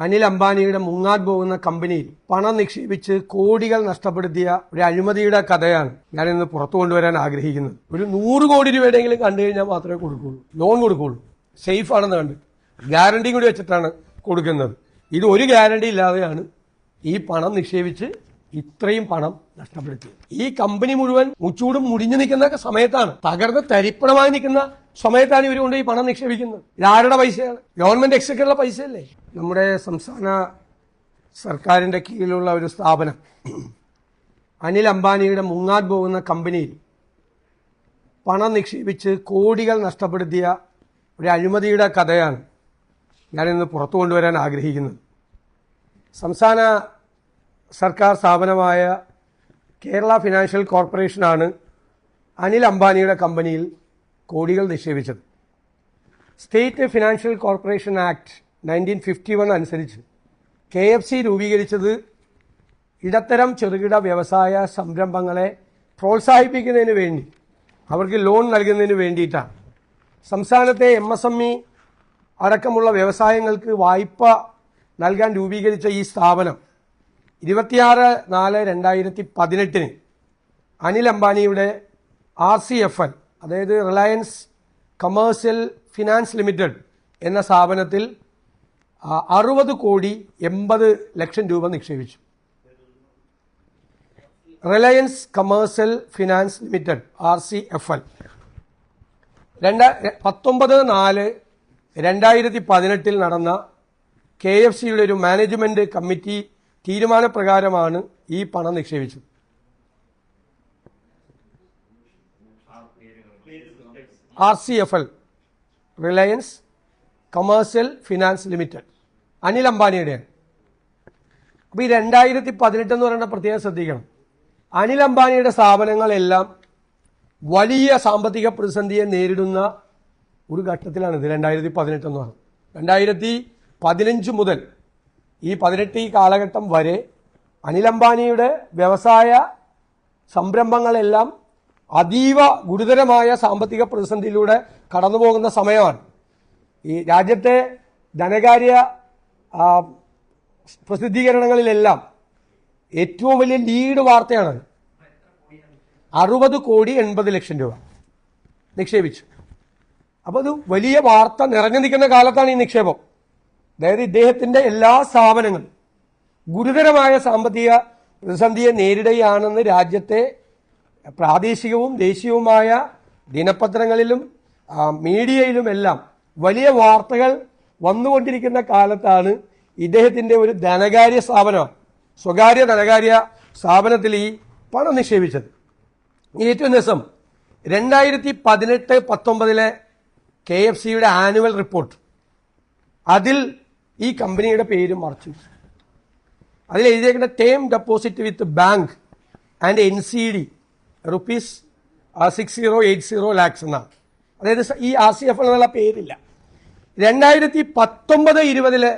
അനിൽ അംബാനിയുടെ മുങ്ങാൻ പോകുന്ന കമ്പനിയിൽ പണം നിക്ഷേപിച്ച് കോടികൾ നഷ്ടപ്പെടുത്തിയ ഒരു അഴിമതിയുടെ കഥയാണ് ഞാൻ ഇന്ന് പുറത്തു കൊണ്ടുവരാൻ ആഗ്രഹിക്കുന്നത്. ഒരു നൂറ് കോടി രൂപയുടെയെങ്കിലും കണ്ടു കഴിഞ്ഞാൽ മാത്രമേ കൊടുക്കുള്ളൂ. ലോൺ കൊടുക്കുള്ളൂ. സേഫ് ആണെന്ന് കണ്ട്. ഗ്യാരണ്ടിയും കൂടി വെച്ചിട്ടാണ് കൊടുക്കുന്നത്. ഇത് ഒരു ഗ്യാരണ്ടി ഇല്ലാതെയാണ് ഈ പണം നിക്ഷേപിച്ച് ഇത്രയും പണം നഷ്ടപ്പെടുത്തി ഈ കമ്പനി മുഴുവൻ മുച്ചൂടും മുടിഞ്ഞു നിൽക്കുന്ന സമയത്താണ് തകർന്ന് തരിപ്പണമായി നിൽക്കുന്ന സമയത്താണ് ഇവർ കൊണ്ട് ഈ പണം നിക്ഷേപിക്കുന്നത്. ഇത് ആരുടെ പൈസയാണ്? ഗവൺമെന്റ് എക്സക്കറുടെ പൈസയല്ലേ? നമ്മുടെ സംസ്ഥാന സർക്കാരിന്റെ കീഴിലുള്ള ഒരു സ്ഥാപനം. അനിൽ അംബാനിയുടെ മുങ്ങാൻ പോകുന്ന കമ്പനിയിൽ പണം നിക്ഷേപിച്ച് കോടികൾ നഷ്ടപ്പെടുത്തിയ ഒരു അഴിമതിയുടെ കഥയാണ് ഞാനിന്ന് പുറത്തു കൊണ്ടുവരാൻ ആഗ്രഹിക്കുന്നത്. സംസ്ഥാന സർക്കാർ സ്ഥാപനമായ കേരള ഫിനാൻഷ്യൽ കോർപ്പറേഷനാണ് അനിൽ അംബാനിയുടെ കമ്പനിയിൽ കോടികൾ നിക്ഷേപിച്ചത്. State financial corporation act nineteen fifty one അനുസരിച്ച് കെ എഫ് സി രൂപീകരിച്ചത് ഇടത്തരം ചെറുകിട വ്യവസായ സംരംഭങ്ങളെ പ്രോത്സാഹിപ്പിക്കുന്നതിന് വേണ്ടി അവർക്ക് ലോൺ നൽകുന്നതിന് വേണ്ടിയിട്ടാണ്. സംസ്ഥാനത്തെ എം എസ് എം ഇ അടക്കമുള്ള വ്യവസായങ്ങൾക്ക് വായ്പ നൽകാൻ രൂപീകരിച്ച ഈ സ്ഥാപനം ഇരുപത്തിയാറ് നാല് രണ്ടായിരത്തി പതിനെട്ടിന് അനിൽ അംബാനിയുടെ ആർ സി എഫ് എൽ അതായത് റിലയൻസ് കമേഴ്സ്യൽ ഫിനാൻസ് ലിമിറ്റഡ് എന്ന സ്ഥാപനത്തിൽ അറുപത് കോടി എൺപത് ലക്ഷം രൂപ നിക്ഷേപിച്ചു. Reliance commercial finance limited R C F L. രണ്ട പത്തൊമ്പത് നാല് രണ്ടായിരത്തി പതിനെട്ടിൽ നടന്ന കെ എഫ് സിയുടെ ഒരു മാനേജ്മെന്റ് കമ്മിറ്റി തീരുമാനപ്രകാരമാണ് ഈ പണം നിക്ഷേപിച്ചത്. R C F L Reliance commercial finance limited Anil അംബാനിയുടെയാണ് അപ്പോൾ ഈ രണ്ടായിരത്തി പതിനെട്ട് എന്ന് പറയുന്ന പ്രത്യേകം ശ്രദ്ധിക്കണം. അനിൽ അംബാനിയുടെ സ്ഥാപനങ്ങളെല്ലാം വലിയ സാമ്പത്തിക പ്രതിസന്ധിയെ നേരിടുന്ന ഒരു ഘട്ടത്തിലാണ് ഇത് രണ്ടായിരത്തി പതിനെട്ട് എന്ന് പറയുന്നത് രണ്ടായിരത്തി പതിനഞ്ച് മുതൽ ഈ പതിനെട്ട് ഈ കാലഘട്ടം വരെ അനിൽ അംബാനിയുടെ വ്യവസായ സംരംഭങ്ങളെല്ലാം അതീവ ഗുരുതരമായ സാമ്പത്തിക പ്രതിസന്ധിയിലൂടെ കടന്നുപോകുന്ന സമയമാണ്. ഈ രാജ്യത്തെ ധനകാര്യ പ്രസിദ്ധീകരണങ്ങളിലെല്ലാം ഏറ്റവും വലിയ ലീഡ് വാർത്തയാണ് അറുപത് കോടി എൺപത് ലക്ഷം രൂപ. നിക്ഷേപിച്ചു. അപ്പോൾ അത് വലിയ വാർത്ത നിറഞ്ഞു നിൽക്കുന്ന കാലത്താണ് ഈ നിക്ഷേപം. അതായത് ഇദ്ദേഹത്തിന്റെ എല്ലാ സ്ഥാപനങ്ങളും ഗുരുതരമായ സാമ്പത്തിക പ്രതിസന്ധിയെ നേരിടുകയാണെന്ന് രാജ്യത്തെ പ്രാദേശികവും ദേശീയവുമായ ദിനപത്രങ്ങളിലും മീഡിയയിലും മീഡിയയിലുമെല്ലാം വലിയ വാർത്തകൾ വന്നുകൊണ്ടിരിക്കുന്ന കാലത്താണ് ഇദ്ദേഹത്തിന്റെ ഒരു ധനകാര്യ സ്ഥാപനമാണ് സ്വകാര്യ ധനകാര്യ സ്ഥാപനത്തിൽ ഈ പണം നിക്ഷേപിച്ചത്. ഏറ്റവും ദിവസം രണ്ടായിരത്തി പതിനെട്ട് പത്തൊമ്പതിലെ കെ എഫ് സിയുടെ ആനുവൽ റിപ്പോർട്ട്. അതിൽ ഈ കമ്പനിയുടെ പേര് മറച്ചു. അതിൽ എഴുതിയേക്കുന്ന term deposit with bank and N C D rupees six zero eight zero lakhs എന്നാണ്. അതായത് ഈ ആർ സി എഫ് എന്നുള്ള പേരില്ല. രണ്ടായിരത്തി പത്തൊമ്പത് ഇരുപതിലെ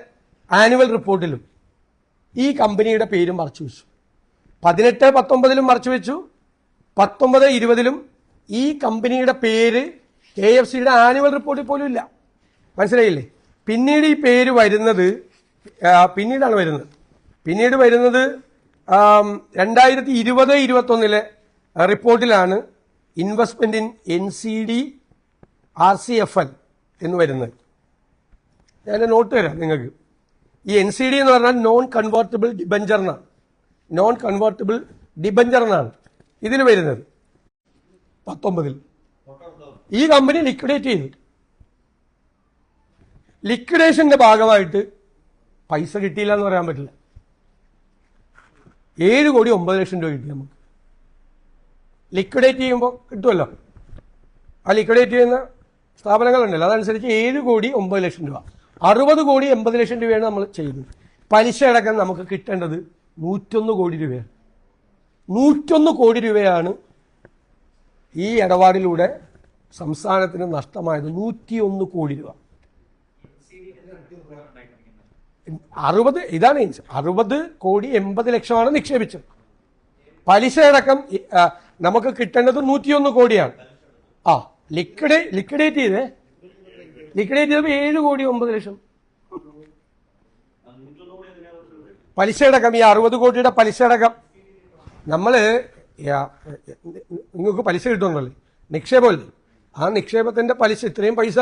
ആനുവൽ റിപ്പോർട്ടിലും ഈ കമ്പനിയുടെ പേരും മറച്ചു വെച്ചു. പതിനെട്ട് പത്തൊമ്പതിലും മറച്ചു വെച്ചു. പത്തൊമ്പത് ഇരുപതിലും ഈ കമ്പനിയുടെ പേര് കെ എഫ് സിയുടെ ആനുവൽ റിപ്പോർട്ടിൽ പോലും ഇല്ല. മനസ്സിലായില്ലേ? പിന്നീട് ഈ പേര് വരുന്നത് പിന്നീടാണ് വരുന്നത്. പിന്നീട് വരുന്നത് രണ്ടായിരത്തി ഇരുപത് ഇരുപത്തൊന്നിലെ റിപ്പോർട്ടിലാണ് investment in N C D R C F L എന്ന് വരുന്നത്. ഞാൻ നോട്ട് തരാം നിങ്ങൾക്ക്. ഈ എൻ സി ഡി എന്ന് പറഞ്ഞാൽ നോൺ കൺവേർട്ടബിൾ ഡിബഞ്ചർ എന്നാണ്. നോൺ കൺവേർട്ടബിൾ ഡിബഞ്ചർ എന്നാണ്. ഇതിൽ വരുന്നത്. പത്തൊമ്പതിൽ. ഈ കമ്പനി ലിക്വിഡേറ്റ് ചെയ്തു. ലിക്വിഡേഷന്റെ ഭാഗമായിട്ട് പൈസ കിട്ടിയില്ല എന്ന് പറയാൻ പറ്റില്ല. ഏഴ് കോടി ഒമ്പത് ലക്ഷം രൂപ കിട്ടി നമുക്ക്. ലിക്വിഡേറ്റ് ചെയ്യുമ്പോൾ കിട്ടുമല്ലോ. ആ ലിക്വിഡേറ്റ് ചെയ്യുന്ന സ്ഥാപനങ്ങളുണ്ടല്ലോ. അതനുസരിച്ച് ഏഴ് കോടി ഒമ്പത് ലക്ഷം രൂപ. അറുപത് കോടി എൺപത് ലക്ഷം രൂപയാണ് നമ്മൾ ചെയ്തത് പലിശ അടക്കം നമുക്ക് കിട്ടേണ്ടത് നൂറ്റൊന്ന് കോടി രൂപയാണ്. നൂറ്റൊന്ന് കോടി രൂപയാണ് ഈ ഇടപാടിലൂടെ സംസ്ഥാനത്തിന് നഷ്ടമായത് നൂറ്റിയൊന്ന് കോടി രൂപ. അറുപത് ഇതാണ് അറുപത് കോടി എൺപത് ലക്ഷമാണ് നിക്ഷേപിച്ചത്. പലിശയടക്കം നമുക്ക് കിട്ടേണ്ടത് നൂറ്റിയൊന്ന് കോടിയാണ്. ആ ലിക്വിഡേ ലിക്വിഡേറ്റ് ചെയ്തേ. ലിക്വിഡേറ്റ് ചെയ്തപ്പോൾ ഏഴ് കോടി ഒമ്പത് ലക്ഷം. പലിശയടക്കം ഈ അറുപത് കോടിയുടെ പലിശയടക്കം നമ്മൾ നിങ്ങൾക്ക് പലിശ കിട്ടുന്നുണ്ടല്ലേ നിക്ഷേപമല്ലേ? ആ നിക്ഷേപത്തിന്റെ പലിശ ഇത്രയും പൈസ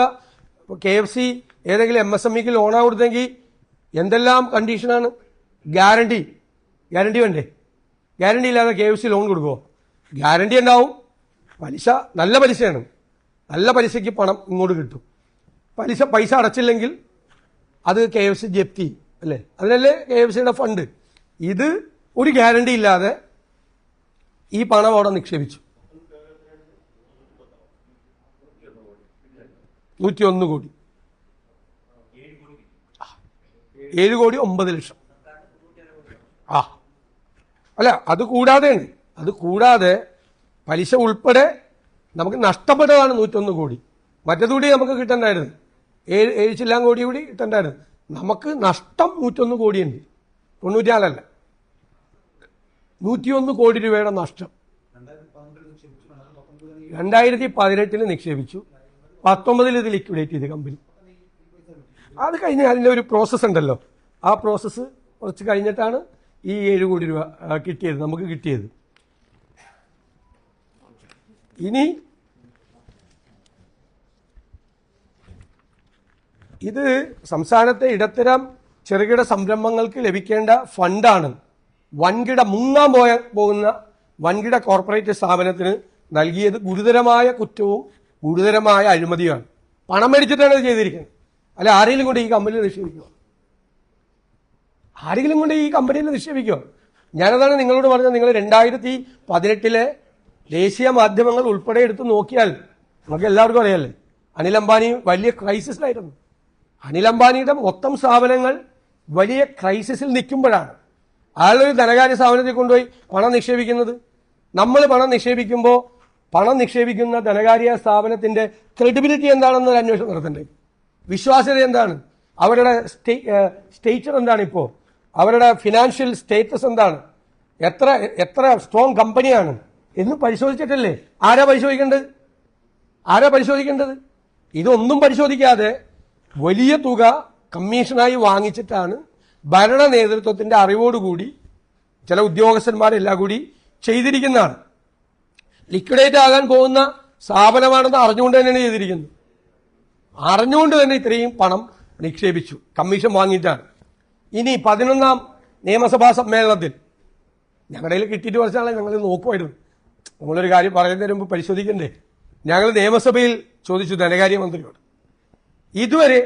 കെ എഫ് സി ഏതെങ്കിലും എം എസ് എം ഇക്ക് ലോണാ കൊടുത്തെങ്കിൽ എന്തെല്ലാം കണ്ടീഷനാണ്? ഗ്യാരണ്ടി. ഗ്യാരണ്ടി വേണ്ടേ? ഗ്യാരണ്ടി ഇല്ലാതെ കെ എഫ് സി ലോൺ കൊടുക്കുമോ ഗ്യാരണ്ടി ഉണ്ടാവും. പലിശ നല്ല പലിശയാണ്. നല്ല പലിശയ്ക്ക് പണം ഇങ്ങോട്ട് കിട്ടും. പലിശ പൈസ അടച്ചില്ലെങ്കിൽ അത് കെ എഫ് സി ജപ്തി അല്ലേ? അതിനല്ലേ കെ എഫ് സിയുടെ ഫണ്ട് ഇത് ഒരു ഗ്യാരണ്ടി ഇല്ലാതെ ഈ പണം അവിടെ നിക്ഷേപിച്ചു. നൂറ്റി ഒന്ന് കോടി. ഏഴ് കോടി ഒമ്പത് ലക്ഷം. ആ. അല്ല അത് കൂടാതെയാണ് അത് കൂടാതെ പലിശ ഉൾപ്പെടെ നമുക്ക് നഷ്ടപ്പെട്ടതാണ് നൂറ്റൊന്ന് കോടി. മറ്റതുകൂടി നമുക്ക് കിട്ടണ്ടായിരുന്നു. ഏഴ് ഏഴ് കോടി കൂടി കിട്ടണ്ടായിരുന്നു. നമുക്ക് നഷ്ടം നൂറ്റൊന്ന് കോടിയുണ്ട്. തൊണ്ണൂറ്റിനാലല്ല. നൂറ്റിയൊന്ന് കോടി രൂപയുടെ നഷ്ടം. രണ്ടായിരത്തി പതിനെട്ടിൽ നിക്ഷേപിച്ചു. പത്തൊമ്പതിൽ ഇത് ലിക്വിഡേറ്റ് ചെയ്ത് കമ്പനി അത് കഴിഞ്ഞ് അതിന്റെ ഒരു പ്രോസസ്സ് ഉണ്ടല്ലോ. ആ പ്രോസസ്സ് കുറച്ച് കഴിഞ്ഞിട്ടാണ് ഈ ഏഴ് കോടി രൂപ കിട്ടിയത് നമുക്ക് കിട്ടിയത്. ഇനി ഇത് സംസ്ഥാനത്തെ ഇടത്തരം ചെറുകിട സംരംഭങ്ങൾക്ക് ലഭിക്കേണ്ട ഫണ്ടാണ്. വൻകിട മുങ്ങാൻ പോയ പോകുന്ന വൻകിട കോർപ്പറേറ്റ് സ്ഥാപനത്തിന് നൽകിയത് ഗുരുതരമായ കുറ്റവും ഗുരുതരമായ അഴിമതിയാണ് പണം മേടിച്ചിട്ടാണ് ഇത് ചെയ്തിരിക്കുന്നത്. അല്ല ആരെങ്കിലും കൊണ്ട് ഈ കമ്പനിയിൽ നിക്ഷേപിക്കുക ആരെങ്കിലും കൊണ്ട് ഈ കമ്പനിയിൽ നിക്ഷേപിക്കുക ഞാനതാണ് നിങ്ങളോട് പറഞ്ഞത്. നിങ്ങൾ രണ്ടായിരത്തി പതിനെട്ടിലെ ദേശീയ മാധ്യമങ്ങൾ ഉൾപ്പെടെ എടുത്ത് നോക്കിയാൽ നമുക്ക് എല്ലാവർക്കും അറിയാല്ലേ? അനിൽ അംബാനി വലിയ ക്രൈസിസിലായിരുന്നു അനിൽ അംബാനിയുടെ മൊത്തം സ്ഥാപനങ്ങൾ വലിയ ക്രൈസിസിൽ നിൽക്കുമ്പോഴാണ്. അയാളൊരു ധനകാര്യ സ്ഥാപനത്തിൽ കൊണ്ടുപോയി പണം നിക്ഷേപിക്കുന്നത്. നമ്മൾ പണം നിക്ഷേപിക്കുമ്പോൾ പണം നിക്ഷേപിക്കുന്ന ധനകാര്യ സ്ഥാപനത്തിന്റെ ക്രെഡിബിലിറ്റി എന്താണെന്ന് ഒരു അന്വേഷണം നടത്തണ്ടേ? വിശ്വാസ്യത എന്താണ്? അവരുടെ സ്റ്റേറ്റർ എന്താണ് ഇപ്പോൾ അവരുടെ ഫിനാൻഷ്യൽ സ്റ്റേറ്റസ് എന്താണ്? എത്ര എത്ര സ്ട്രോങ് കമ്പനിയാണ് എന്ന് പരിശോധിച്ചിട്ടല്ലേ? ആരാ പരിശോധിക്കേണ്ടത്? ആരാ പരിശോധിക്കേണ്ടത്? ഇതൊന്നും പരിശോധിക്കാതെ വലിയ തുക കമ്മീഷനായി വാങ്ങിച്ചിട്ടാണ് ഭരണ നേതൃത്വത്തിന്റെ അറിവോടുകൂടി ചില ഉദ്യോഗസ്ഥന്മാരെല്ലാം കൂടി ചെയ്തിരിക്കുന്നതാണ്. ലിക്വിഡേറ്റ് ആകാൻ പോകുന്ന സ്ഥാപനമാണെന്ന് അറിഞ്ഞുകൊണ്ട് തന്നെയാണ് ചെയ്തിരിക്കുന്നത്. അറിഞ്ഞുകൊണ്ട് തന്നെ ഇത്രയും പണം നിക്ഷേപിച്ചു. കമ്മീഷൻ വാങ്ങിയിട്ടാണ്. ഇനി പതിനൊന്നാം നിയമസഭാ സമ്മേളനത്തിൽ ഞങ്ങളുടെ കയ്യിൽ കിട്ടിയിട്ട് കുറച്ച് നാളെ ഞങ്ങൾ നോക്കുമായിരുന്നു. നമ്മളൊരു കാര്യം പറയുന്നതിന് മുമ്പ് പരിശോധിക്കണ്ടേ? ഞങ്ങൾ നിയമസഭയിൽ ചോദിച്ചു ധനകാര്യമന്ത്രിയോട്. ഇതുവരെ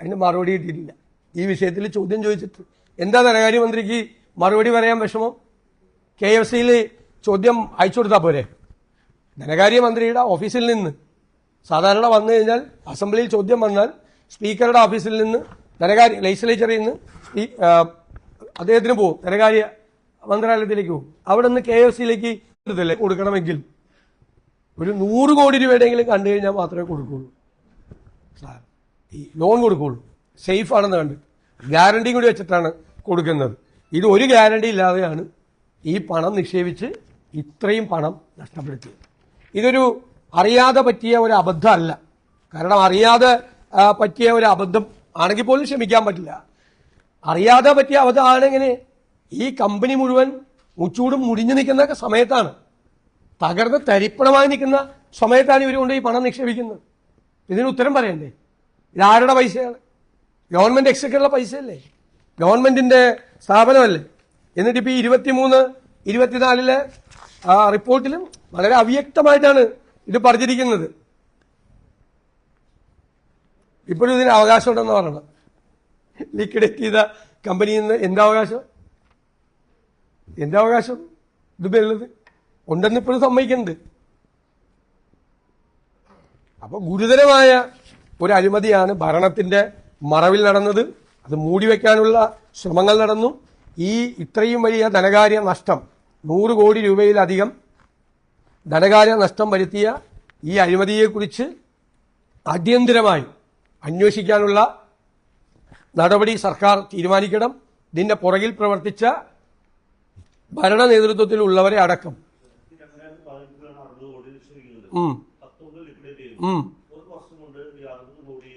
അതിന് മറുപടി കിട്ടിയിട്ടില്ല. ഈ വിഷയത്തിൽ ചോദ്യം ചോദിച്ചിട്ട് എന്താ ധനകാര്യമന്ത്രിക്ക് മറുപടി പറയാൻ വിഷമം? കെ എഫ് സിയിൽ ചോദ്യം അയച്ചു കൊടുത്താൽ പോരെ? ധനകാര്യമന്ത്രിയുടെ ഓഫീസിൽ നിന്ന് സാധാരണ വന്നു കഴിഞ്ഞാൽ അസംബ്ലിയിൽ ചോദ്യം വന്നാൽ സ്പീക്കറുടെ ഓഫീസിൽ നിന്ന് ധനകാര്യ ലെജിസ്ലേച്ചറിൽ നിന്ന് അദ്ദേഹത്തിന് പോകും. ധനകാര്യ മന്ത്രാലയത്തിലേക്ക് പോകും. അവിടെ നിന്ന് കെ എഫ് സിയിലേക്ക് കൊടുക്കണമെങ്കിൽ ഒരു നൂറ് കോടി രൂപയുടെയെങ്കിലും കണ്ടു കഴിഞ്ഞാൽ മാത്രമേ കൊടുക്കുള്ളൂ. സാർ ഈ ലോൺ കൊടുക്കുള്ളൂ. സേഫ് ആണെന്ന് കണ്ട്. ഗ്യാരണ്ടി കൂടി വെച്ചിട്ടാണ് കൊടുക്കുന്നത്. ഇത് ഒരു ഗ്യാരണ്ടി ഇല്ലാതെയാണ് ഈ പണം നിക്ഷേപിച്ച് ഇത്രയും പണം നഷ്ടപ്പെടുത്തിയത്. ഇതൊരു അറിയാതെ പറ്റിയ ഒരു അബദ്ധമല്ല. കാരണം അറിയാതെ പറ്റിയ ഒരു അബദ്ധം ആണെങ്കിൽ പോലും ക്ഷമിക്കാൻ പറ്റില്ല. അറിയാതെ പറ്റിയ അബദ്ധമാണെങ്കിൽ ഈ കമ്പനി മുഴുവൻ മുച്ചൂടും മുടിഞ്ഞു നിൽക്കുന്ന സമയത്താണ് തകർന്ന് തരിപ്പണമായി നിൽക്കുന്ന സമയത്താണ് ഇവർ കൊണ്ട് ഈ പണം നിക്ഷേപിക്കുന്നത്. ഇതിന് ഉത്തരം പറയണ്ടേ? ഇതാരുടെ പൈസയാണ്? ഗവൺമെന്റ് എക്സക്കറുടെ പൈസയല്ലേ? ഗവൺമെന്റിന്റെ സ്ഥാപനമല്ലേ? എന്നിട്ട് ഇപ്പൊ ഇരുപത്തിമൂന്ന് ഇരുപത്തിനാലിലെ ആ റിപ്പോർട്ടിലും വളരെ അവ്യക്തമായിട്ടാണ് ഇത് പറഞ്ഞിരിക്കുന്നത്. ഇപ്പോഴും ഇതിന് അവകാശമുണ്ടെന്ന് പറയണം ലിക്വിഡേറ്റ് ചെയ്ത കമ്പനിയിൽ നിന്ന് എന്താ അവകാശം? എന്താ അവകാശം? ഇത് ഉണ്ടെന്ന് ഇപ്പോഴും സമ്മതിക്കുന്നുണ്ട്. അപ്പൊ ഗുരുതരമായ ഒരു അഴിമതിയാണ് ഭരണത്തിന്റെ മറവിൽ നടന്നത്. അത് മൂടിവെക്കാനുള്ള ശ്രമങ്ങൾ നടന്നു. ഈ ഇത്രയും വലിയ ധനകാര്യ നഷ്ടം നൂറ് കോടി രൂപയിലധികം ധനകാര്യ നഷ്ടം വരുത്തിയ ഈ അഴിമതിയെക്കുറിച്ച് അടിയന്തിരമായി അന്വേഷിക്കാനുള്ള നടപടി സർക്കാർ തീരുമാനിക്കണം. ഇതിന്റെ പുറകിൽ പ്രവർത്തിച്ച ഭരണ നേതൃത്വത്തിലുള്ളവരെ അടക്കം. ഒരു വർഷം കൊണ്ട് ഈ അറുപത് കോടി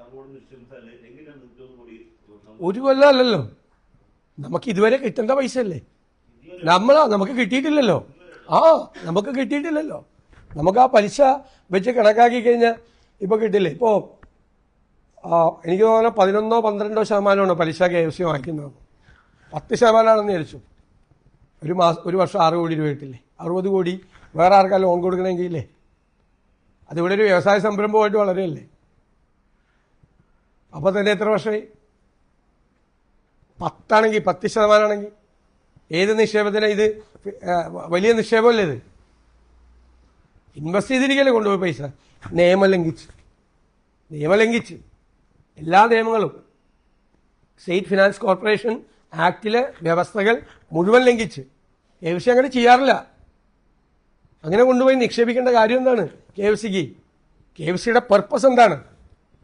തങ്ങോട് നിക്ഷേപിച്ചാൽ എങ്ങനെയാണ് നൂറ്റൊന്ന് കോടി ഒരു കൊല്ലം അല്ലല്ലോ. നമുക്ക് ഇതുവരെ കിട്ടേണ്ട പൈസ അല്ലേ നമ്മളാ നമുക്ക് കിട്ടിയിട്ടില്ലല്ലോ. ആ നമുക്ക് കിട്ടിയിട്ടില്ലല്ലോ. നമുക്ക് ആ പലിശ വെച്ച് കണക്കാക്കി കഴിഞ്ഞാൽ ഇപ്പൊ കിട്ടില്ലേ? ഇപ്പോ എനിക്ക് തോന്നുന്നു പതിനൊന്നോ പന്ത്രണ്ടോ ശതമാനമാണ് പലിശ കെ എഫ് സി വാങ്ങിക്കുന്നത്. പത്ത് ശതമാനമാണെന്ന് വിചാരിച്ചു. ഒരു മാസം ഒരു വർഷം ആറ് കോടി രൂപ കിട്ടില്ലേ? അറുപത് കോടി. വേറെ ആർക്കാ ലോൺ കൊടുക്കണമെങ്കിൽ ഇല്ലേ? അതിവിടെ ഒരു വ്യവസായ സംരംഭമായിട്ട് വളരെയല്ലേ? അപ്പോൾ തന്നെ എത്ര വർഷമായി? പത്താണെങ്കിൽ പത്ത് ശതമാനമാണെങ്കിൽ ഏത് നിക്ഷേപത്തിന് ഇത് വലിയ നിക്ഷേപമല്ലേ ഇത്? ഇൻവെസ്റ്റ് ചെയ്തിരിക്കല്ലേ കൊണ്ടുപോയി പൈസ? നിയമം ലംഘിച്ച് നിയമം ലംഘിച്ച് എല്ലാ നിയമങ്ങളും. സ്റ്റേറ്റ് ഫിനാൻസ് കോർപ്പറേഷൻ ആക്ടിലെ വ്യവസ്ഥകൾ മുഴുവൻ ലംഘിച്ച്. ഏകദേശം അങ്ങനെ ചെയ്യാറില്ല. അങ്ങനെ കൊണ്ടുപോയി നിക്ഷേപിക്കേണ്ട കാര്യം എന്താണ്? കെ എഫ് സിക്ക്. കെ എഫ് സിയുടെ പർപ്പസ് എന്താണ്?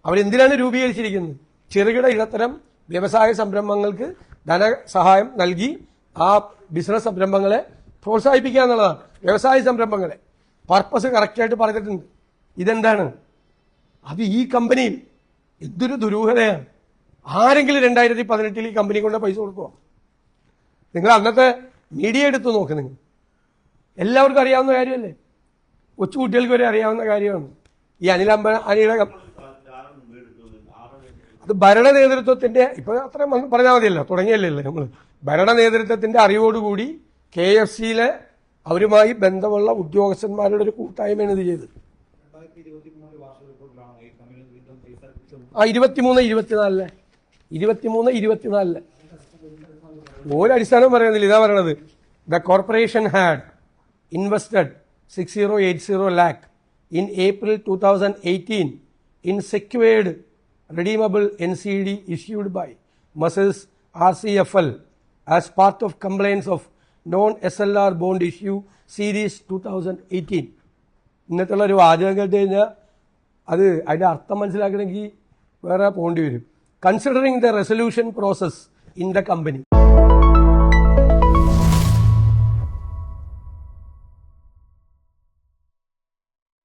അവരെന്തിനാണ് രൂപീകരിച്ചിരിക്കുന്നത്? ചെറുകിട ഇടത്തരം വ്യവസായ സംരംഭങ്ങൾക്ക് ധനസഹായം നൽകി ആ ബിസിനസ് സംരംഭങ്ങളെ പ്രോത്സാഹിപ്പിക്കുക എന്നുള്ളതാണ്. വ്യവസായ സംരംഭങ്ങളെ. പർപ്പസ് കറക്റ്റായിട്ട് പറഞ്ഞിട്ടുണ്ട്. ഇതെന്താണ്? അത് ഈ കമ്പനിയിൽ എന്തൊരു ദുരൂഹതയാണ്. ആരെങ്കിലും രണ്ടായിരത്തി പതിനെട്ടിൽ ഈ കമ്പനി കൊണ്ട് പൈസ കൊടുക്കുക നിങ്ങൾ അന്നത്തെ മീഡിയ എടുത്ത് നോക്ക് നിങ്ങൾ. എല്ലാവർക്കും അറിയാവുന്ന കാര്യമല്ലേ? കൊച്ചു കുട്ടികൾക്ക് വരെ അറിയാവുന്ന കാര്യമാണ്. ഈ അനിൽ അനിയുടെ അത് ഭരണ നേതൃത്വത്തിന്റെ ഇപ്പൊ അത്ര പറഞ്ഞാൽ മതിയല്ലോ തുടങ്ങിയല്ലേ നമ്മൾ ഭരണ നേതൃത്വത്തിന്റെ അറിവോടുകൂടി കെ എഫ് സിയിലെ അവരുമായി ബന്ധമുള്ള ഉദ്യോഗസ്ഥന്മാരുടെ ഒരു കൂട്ടായ്മയാണ് ഇത് ചെയ്തത്. ആ ഇരുപത്തിമൂന്ന് ഇരുപത്തിനാലിൽ. ഇരുപത്തിമൂന്ന് ഇരുപത്തിനാലിൽ. ഒരടിസ്ഥാനം പറയുന്നില്ല. ഇതാ പറയണത്. The corporation had lakh in April two thousand eighteen in secured redeemable NCD issued by Mrs. RCFL as part of compliance of non-SLR bond issue series 2018. ഇന്നത്തുള്ള ഒരു വാചകം കേട്ട് കഴിഞ്ഞാൽ അത് അതിന്റെ അർത്ഥം മനസ്സിലാക്കണമെങ്കിൽ വേറെ പോകേണ്ടി വരും considering the resolution process in the company